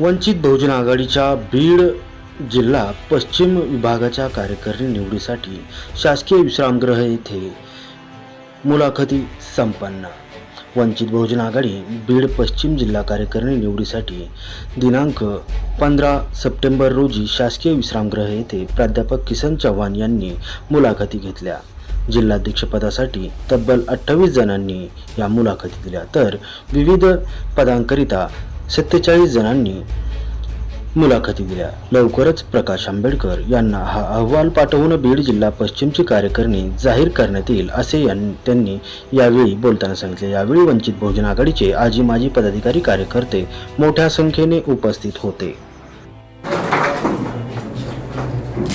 वंचित बहुजन आघाडीच्या बीड जिल्हा पश्चिम विभागाच्या कार्यकारिणी निवडीसाठी शासकीय विश्रामगृह येथे मुलाखती संपन्न. वंचित बहुजन आघाडी बीड पश्चिम जिल्हा कार्यकारिणी निवडीसाठी दिनांक पंधरा सप्टेंबर रोजी शासकीय विश्रामगृह येथे प्राध्यापक किसन चव्हाण यांनी मुलाखती घेतल्या. जिल्हाध्यक्षपदासाठी तब्बल अठ्ठावीस जणांनी या मुलाखती दिल्या. तर विविध पदांकरिता सत्तेचाळीस जणांनी मुलाखती दिल्या. लवकरच प्रकाश आंबेडकर यांना हा अहवाल पाठवून बीड जिल्हा पश्चिमची कार्यकारिणी जाहीर करण्यात येईल असे त्यांनी यावेळी बोलताना सांगितले. यावेळी वंचित बहुजन आघाडीचे आजी माजी पदाधिकारी कार्यकर्ते मोठ्या संख्येने उपस्थित होते.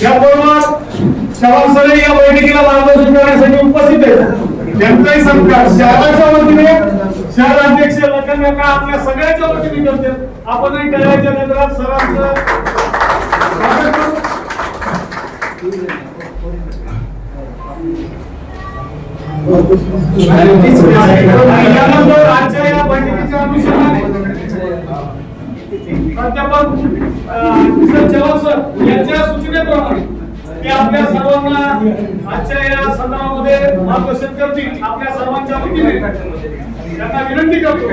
या बैठकीला मार्गदर्शन करण्यासाठी उपस्थित आहेत. अध्यक्ष आपल्या सगळ्याच्या वतीने करते? आपणही टळ्याच्या केंद्रात सरांचं आजच्या या बैठकीच्या अनुषंगाने. प्राध्यापक चव्हाण सर यांच्या सूचनेप्रमाणे ते आपल्या सर्वांना आजच्या या सत्रामध्ये मार्गदर्शन करतील आपल्या सर्वांच्या वतीने. त्यांना विनंती करतो.